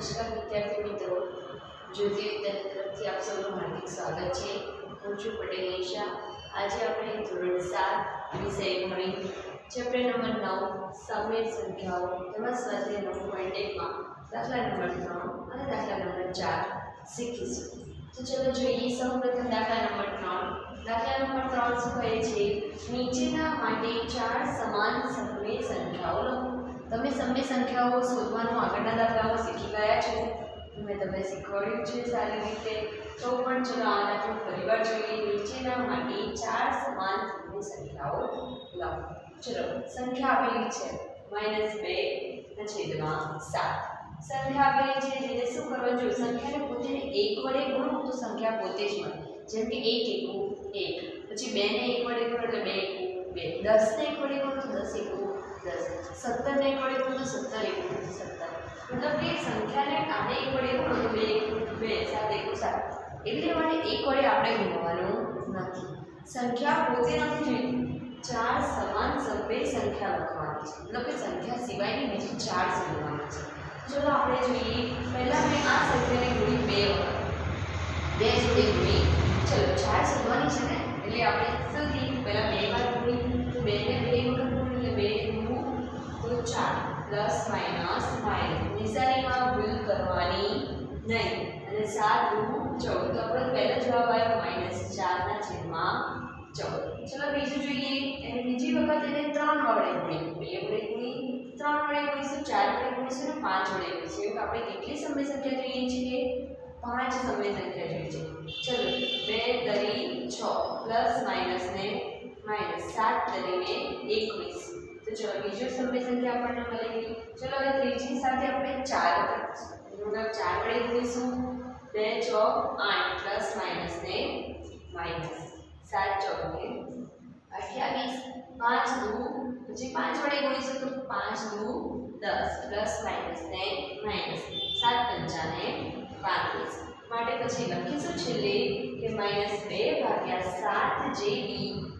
નમસ્કાર વિદ્યાર્થી મિત્રો જ્યોતિ વિદ્યાલય તરફથી આપ સૌનું હાર્દિક સ્વાગત છે. હું છું પટેલ નિશા આજે આપણે ધોરણ સાત વિષય ગણિત ચેપ્ટર નંબર નવ સામે સંખ્યાઓ તેમાં સ્વાધ્યાય નવ પોઈન્ટ એકમાં દાખલા નંબર ત્રણ અને દાખલા નંબર ચાર શીખીશું. તો ચલો જોઈએ સૌપ્રથમ દાખલા નંબર ત્રણ. દાખલા નંબર ત્રણ શું કહે છે? નીચેના માટે ચાર સમાન સમય સંખ્યાઓ લખો તમે સમય સંખ્યાઓ શોધવાનું આગળના દાખલાઓ શીખી ગયા છો. મેં તમને શીખવાડ્યું છે સારી રીતે. તો પણ ચલો આ દાખલો ફરીવાર જોઈએ. નીચેના માટે ચાર સમાન સંખ્યાઓ લખો ચલો, સંખ્યા આપેલી છે. માઇનસ બે, છેદમાં સાત. સંખ્યા આપેલી છે જેને શું કરવાનું? જોઈએ સંખ્યાને પોતે એક વડે ગુણો, તો સંખ્યા પોતે જ મળે. જેમ કે એક એકુ એક. પછી બેને એક વડે ગુણો, એટલે બે એકુ બે. દસ ને એક વડે ગુણો, તો દસ એકુ દસ સત્તર ને એક વડે ગુણો તો સત્તર એકુ સત્તર મતલબ કે સંખ્યાને આને એક વડે ગુણો તો બે એકુ બે સાત એકુ સાત એટલે માટે એક વડે આપણે ગુણવાનું નથી સંખ્યા પોતે નથી જોઈતી ચાર સમાન સભ્ય સંખ્યા લખવાની છે મતલબ કે સંખ્યા સિવાયની બીજી ચાર શોધવાની છે ચલો આપણે જોઈએ પહેલાં મેં આ સંખ્યાને ગુણી બે વખત બે જોડે ગુણી ચલો ચાર શોધવાની છે ને એટલે આપણે સૌથી પહેલાં બે વાર ગુણી તો બે ને બે ચાર, પ્લસ, માઇનસ માઇનસ. નિશાનીમાં ભૂલ કરવાની નહીં. અને સાત, દુ, ચૌદ. તો આપણો પહેલો જવાબ આવ્યો માઇનસ ચારના છેદમાં ચૌદ. ચલો, બીજું જોઈએ. એને બીજી વખત એને ત્રણ વડે ગુણી બે વડે ગુણી ત્રણ વડે ગુણીશું, ચાર વડે ગુણીશું અને પાંચ વડે ગુણીશું. એવું આપણે કેટલી સમય સંખ્યા જોઈએ છીએ? પાંચ સમય સંખ્યા જોઈએ છે ચલો, બે તરી છ, પ્લસ, માઇનસ ને માઇનસ. સાત તરીને એકવીસ. તો ચલો બીજું સમય સંખ્યા આપણને મળી ગઈ ચલો હવે ત્રીજી સાથે આપણે ચાર વખત મતલબ ચાર વડે ગુણીશું બે ચોક આઠ પ્લસ માઇનસ ને માઇનસ સાત ચોકે અઠ્યાવીસ પાંચ દુ પછી પાંચ વડે ગુણીશું તો પાંચ દુ દસ પ્લસ માઇનસ ને માઇનસ સાત પંચાને પાંત્રીસ માટે પછી લખીશું છેલ્લે કે માઇનસ બે ભાગ્યા સાત જેવી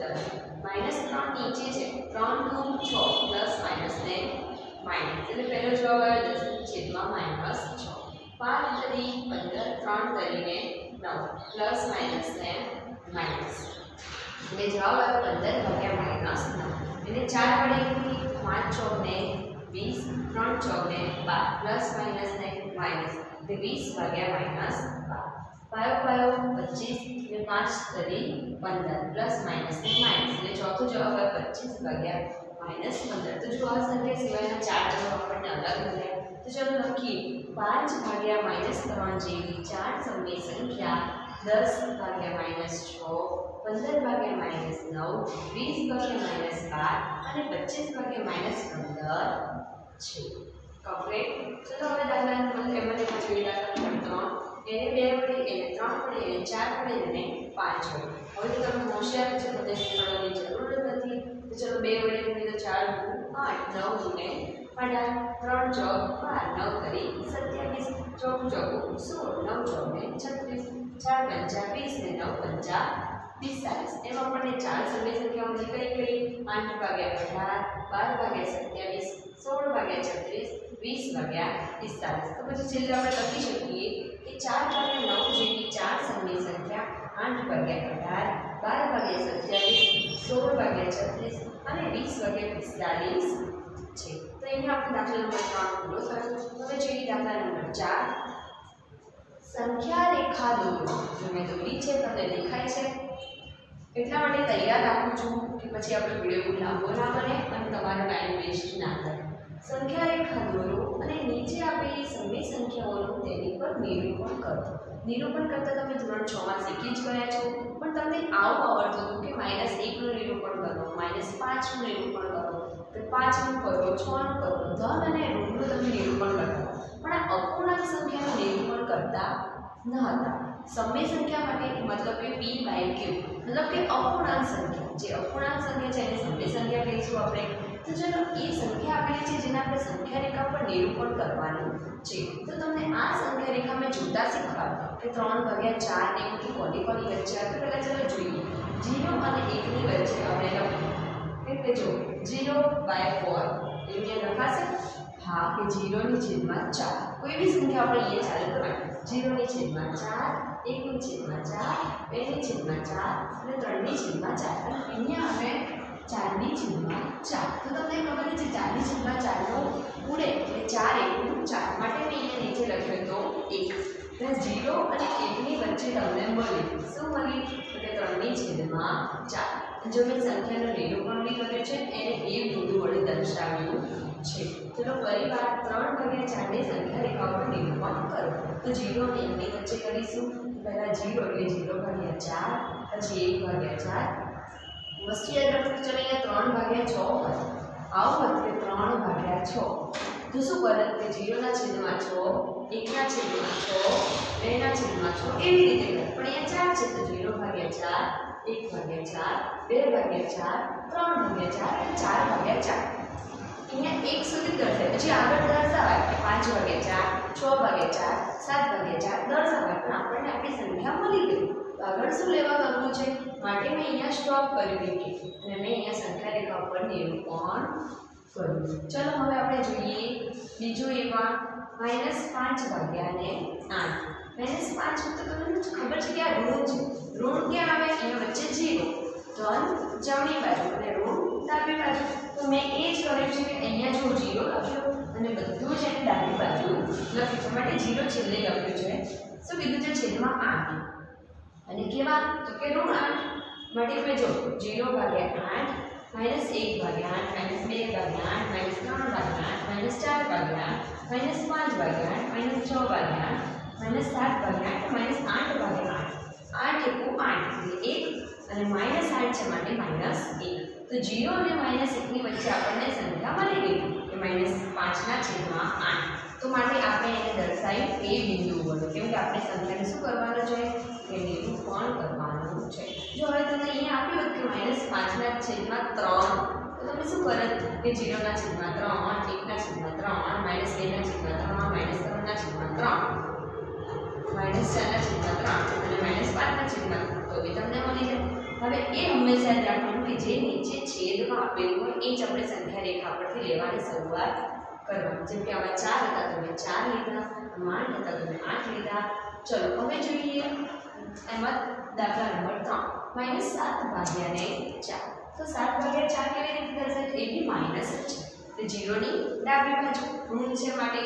દસ માઇનસ ત્રણ નીચે છે ત્રણ દુ છ પ્લસ માઇનસ ને માઇનસ એટલે પહેલો જવાબ આવ્યો દસ છેદમાં માઇનસ છ પાંચ તરી પંદર ત્રણ તરીને નવ પ્લસ માઇનસ ને માઇનસ એટલે જવાબ આવ્યો પંદર ભાગ્યા માઇનસ નવ એને ચાર વડે ગુણી પાંચ ચોક ને વીસ ત્રણ ચોક ને બાર પ્લસ માઇનસ ને માઇનસ એટલે વીસ ભાગ્યા માઇનસ બાર પાયો પાયો પચીસ ને પાંચ તરી પંદર પ્લસ માઇનસ ને માઇનસ એટલે ચોથો જવાબ આવે પચીસ ભાગ્યા માઇનસ પંદર તો જો આ સંખ્યા સિવાયના ચાર જવાબ આપણને અલગ મળ્યા તો ચાલો લખીએ પાંચ ભાગ્યા માઇનસ ત્રણ જેવી ચાર સમય સંખ્યા દસ ભાગ્યા માઇનસ છ પંદર ભાગ્યા માઇનસ નવ વીસ ભાગ્યા માઇનસ બાર અને પચીસ ભાગ્યા માઇનસ પંદર છે કમ્પ્લીટ ચલો હવે દાખલા નંબર એમાં એમાં વડે ચાર વડે અને પાંચ વડે હવે તો તમે હોશિયાર છે તો તેને કરવાની જરૂર નથી. તો ચલો બે વડે ગુણી તો ચાર દુ આઠ, નવ ગુણે અઢાર ત્રણ ચોક બાર, નવ કરી સત્યાવીસ, ચોક ચોક સોળ, નવ ચોક ને છત્રીસ, ચાર પંચા વીસ ને નવ પંચા પિસ્તાલીસ. એમાં આપણને ચાર સમય સંખ્યાઓ કઈ કઈ? આઠ ભાગ્યા અઢાર, બાર ભાગ્યા સત્યાવીસ, સોળ ભાગ્યા છત્રીસ, વીસ ભાગ્યા પિસ્તાલીસ. તો પછી છેલ્લે આપણે લખી શકીએ કે ચાર અને નવ જેવી ચાર સમની સંખ્યા આઠ ભાગ્યા અઢાર, બાર ભાગ્યા સત્યાવીસ, સોળ ભાગ્યા છત્રીસ અને વીસ ભાગ્યા પિસ્તાલીસ છે. તો અહીંયા આપણે દાખલા નંબર ત્રણ પૂરો થયો. હવે જોઈએ દાખલા નંબર ચાર. સંખ્યા રેખા દોરો. જો મેં દોરી છે, તમને દેખાય છે. એટલા માટે તૈયાર રાખું છું કે પછી આપણો વીડિયો લાંબો ના બને અને તમારો ટાઈમ વેસ્ટ ના થાય. સંખ્યા રેખા દોરો. સમય સંખ્યાઓનું તેની પર નિરૂપણ કરો. નિરૂપણ કરતાં તમે ધોરણ છમાં શીખી જ ગયા છો. પણ તમને આવું આવડતું હતું કે માઇનસ એકનું નિરૂપણ કરો, માઇનસ પાંચનું નિરૂપણ કરો, તો પાંચનું કરો, છનું કરો, ધન અને ઋણનું તમે નિરૂપણ કરતા પણ આ અપૂર્ણાંક સંખ્યાનું નિરૂપણ કરતા ન હતા. સમય સંખ્યા માટે મતલબ કે પી બાય ક્યુ મતલબ કે અપૂર્ણાંક સંખ્યા. જે અપૂર્ણાંક સંખ્યા છે એને સમય સંખ્યા કહીશું આપણે. તો ચલો એ સંખ્યા આપેલી છે જેને આપણે સંખ્યા રેખા પર નિરૂપણ કરવાનું છે તો તમને આ સંખ્યા રેખા મેં જોતા શીખવાડ કે ત્રણ ભાગ્યા ચાર ને એવું કે કોની કોની વચ્ચે આપણે પહેલાં ચાલો જોઈએ જીરો અને એકની વચ્ચે આપણે લખીએ એટલે જો જીરો બાય ફોર એવું ત્યાં લખાશે હા કે જીરોની છેદમાં ચાર કોઈ બી સંખ્યા આપણે અહીંયા ચાલુ કરવાની જીરોની છેદમાં ચાર એકની છેદમાં ચાર બેની છેદમાં ચાર અને ત્રણની છેદમાં ચાર અને અહીંયા અમે ચારની છેદમાં ચાર. તો તમને ખબર છે ચારની છેદમાં ચારનો ઉડે એટલે ચાર એકનું ચાર. માટે મેં અહીંયા નીચે લખ્યું તો એક. ઝીરો અને એકની વચ્ચે તમને મળે. શું મળી? એટલે ત્રણની છેદમાં ચાર. જો મેં સંખ્યાનું નિરૂપણ કર્યો છે, એને એ બિંદુ વડે દર્શાવ્યું છે. ચલો ફરી વાર ત્રણ ભાગ્યા ચારની સંખ્યા રેખા પર નિરૂપણ કરો. તો જીરો અને એકની વચ્ચે કરીશું. પહેલાં જીરો એટલે ઝીરો ભાગ્યા ચાર, પછી એક ભાગ્યા ચાર વસ્તુ યાદ રાખજો ચલો અહીંયા ત્રણ ભાગ્યા છ હોય આવું હોય કે ત્રણ ભાગ્યા છ તો શું કરે કે જીરોના છેદમાં છ એકના છેદમાં છ બેના છેદમાં છ એવી રીતે કરે પણ અહીંયા ચાર છે તો જીરો ભાગ્યા ચાર એક ભાગ્યા ચાર બે ભાગ્યા ચાર ત્રણ ભાગ્યા ચાર અને ચાર ભાગ્યા ચાર અહીંયા એક સુધી દર્શાવે પછી આગળ દર્શાવાય કે પાંચ વાગે ચાર છ વાગે ચાર સાત વાગે ચાર દર્શાવાય પણ આપણને આપણી સંખ્યા મળી ગઈ તો આગળ શું લેવા કરવું છે? માટે મેં અહીંયા સ્ટોપ કરી દીધી. અને મેં અહીંયા સંખ્યા રેખા ઉપર નિરૂપણ કર્યું. ચલો હવે આપણે જોઈએ બીજું એવા માઇનસ પાંચ વાગ્યા ને આઠ. માઇનસ પાંચ તો તમને ખબર છે કે આ ઋણ છે. ઋણ ક્યાં આવે? એની વચ્ચે જીરો ધન જમણી બાજુ અને ઋણ ડાબી બાજુ. તો મેં એ જ કર્યું છે કે અહીંયા જો જીરો લખ્યો અને બધું જ ડાબી બાજુ લખ્યું છે. માટે જીરો છેલ્લે લખ્યું છે. શું કીધું છે છેદમાં આઠ. અને કેવા તો કે ઋણ આઠ માટે તમે જો જીરો ભાગ્યા આઠ માઇનસ એક ભાગ્યા આઠ માઇનસ બે ભાગ્યા આઠ માઇનસ ત્રણ ભાગ્યા આઠ માઇનસ ચાર ભાગ્યા આઠ માઇનસ પાંચ ભાગ્યા આઠ માઇનસ છ ભાગ્યા આઠ માઇનસ સાત ભાગ્યા આઠ માઇનસ આઠ ભાગ્યા આઠ આઠ એકુ આઠ એટલે એક અને માઇનસ આઠ છે માટે માઇનસ એક તો જીરો અને માઇનસ એકની વચ્ચે આપણને સંખ્યા મળી ગઈ કે માઇનસ પાંચના છેદમાં આઠ તો માટે આપણે એને દર્શાવી એ બિંદુ વડે. કેમ કે આપણે સંખ્યાને શું કરવાનું છે? કે નિરૂપણ કરવાનું છે? જો હવે તમને અહીંયા આપ્યું કે માઇનસ પાંચના છેદમાં ત્રણ. તો તમે શું કરત કે જીરોના છેદમાં ત્રણ, એકના છેદમાં ત્રણ માઇનસ બેના છેદમાં ત્રણ માઇનસ ત્રણના છેદમાં ત્રણ. માઇનસ ચારના છેદમાં ત્રણ અને માઇનસ પાંચના છેદમાં તો એ તમને મળી જાય. હવે એ હંમેશા યાદ રાખવાનું કે જે નીચે છેદમાં આપેલું હોય, એ જ આપણે સંખ્યા રેખા પરથી લેવાની શરૂઆત કરવાની જેમ કે આમાં ચાર હતા તો મેં ચાર લીધા આમાં આઠ હતા તો મેં આઠ લીધા ચલો હવે જોઈએ એમાં દાખલા નંબર ત્રણ માઇનસ સાત ભાગ્યા ને ચાર તો સાત ભાગ્યા ચાર કેવી રીતે થશે એ બી માઇનસ જ છે તો જીરોની ડાબી બાજુ ઋણ છે માટે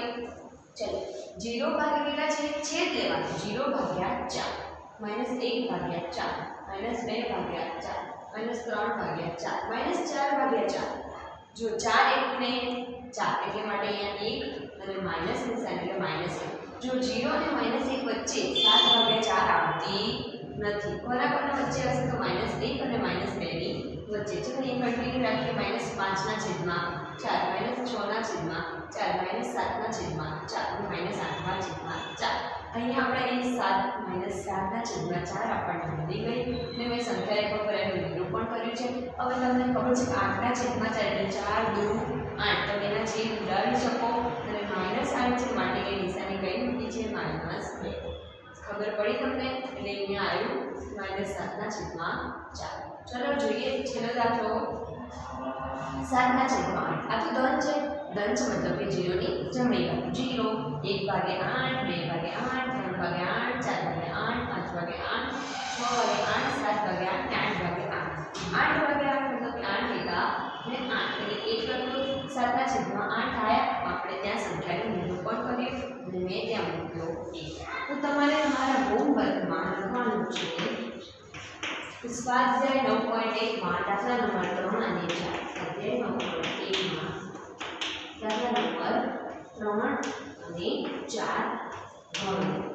ચલો જીરો ભાગ્યા છે છેદ લેવાનો જીરો ભાગ્યા ચાર માઇનસ એક ભાગ્યા ચાર માઇનસ બે ભાગ્યા ચાર માઇનસ ત્રણ ભાગ્યા ચાર માઇનસ ચાર ભાગ્યા ચાર જો ચાર એક ને ચાર એટલે માટે અહીંયા એક અને માઇનસ નિશાન એટલે માઇનસ એક જો જીરો અને માઇનસ એક વચ્ચે સાત ભાગ્યા ચાર આવતી નથી બરાબરના વચ્ચે હશે તો માઇનસ એક અને માઇનસ બેની વચ્ચે જો એ કન્ટિન્યુ રાખીએ માઇનસ પાંચના છેદમાં ચાર માઇનસ છના છેદમાં ચાર માઇનસ સાતના છેદમાં ચાર અને માઇનસ આઠના છેદમાં ચાર અહીંયા આપણે એ સાત માઇનસ સાતના છેદમાં ચાર આપણને મળી ગઈ અને મેં સંખ્યા રેખા પર એનું નિરૂપણ કર્યું છે. હવે તમને ખબર છે કે આઠના છેદમાં ચાર એટલે ચાર, દો, આઠ. તમે એના છેદ ઉડાવી શકો. અને માઇનસ આઠ છે, માટે એ નિશાની કઈ મૂકી છે? માઇનસ બે. ખબર પડી તમને? એટલે અહીંયા આવ્યું. માઇનસ સાતના છેદમાં ચાર. ચલો જોઈએ છેલ્લો દાખલો. સાતના છેદમાં આઠ. આ તો ધન છે. ધન છે મતલબ કે જીરોની જમણી બાજુ. જીરો એક ભાગે આઠ, બે ભાગે આઠ, ત્રણ ભાગે આઠ, ચાર ભાગે આઠ, પાંચ ભાગે આઠ, છ ભાગે આઠ, સાત વાગે આઠ આઠ વાગે આઠ આઠ વાગે આઠ મતલબ કે આઠ લીધા ને આઠ એટલે એક લખ્યું સાતના છેદમાં આઠ આવ્યા આપણે ત્યાં સંખ્યાનું નિરૂપણ કર્યું અને મેં ત્યાં મૂક્યો એક તો તમારે તમારા હોમવર્કમાં લખવાનું છે સ્વાધ્યાય નવ પોઈન્ટ એકમાં દાખલા નંબર ત્રણ અને ચાર સ્વાધ્યાય નવ પોઈન્ટ એકમાં દાખલા નંબર ત્રણ અને ચાર ગણો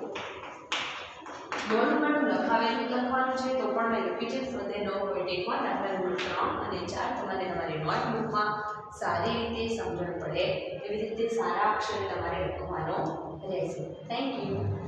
નોંધમાં લખાવેલું લખવાનું છે તો પણ લખ્યું છે સ્વાધ્યાય નવ પોઈન્ટ એકમાં દાખલા નંબર ત્રણ અને ચાર તમારે તમારી નોટબુકમાં સારી રીતે સમજણ પડે એવી રીતે સારા અક્ષર તમારે લખવાનો રહેશે. Thank you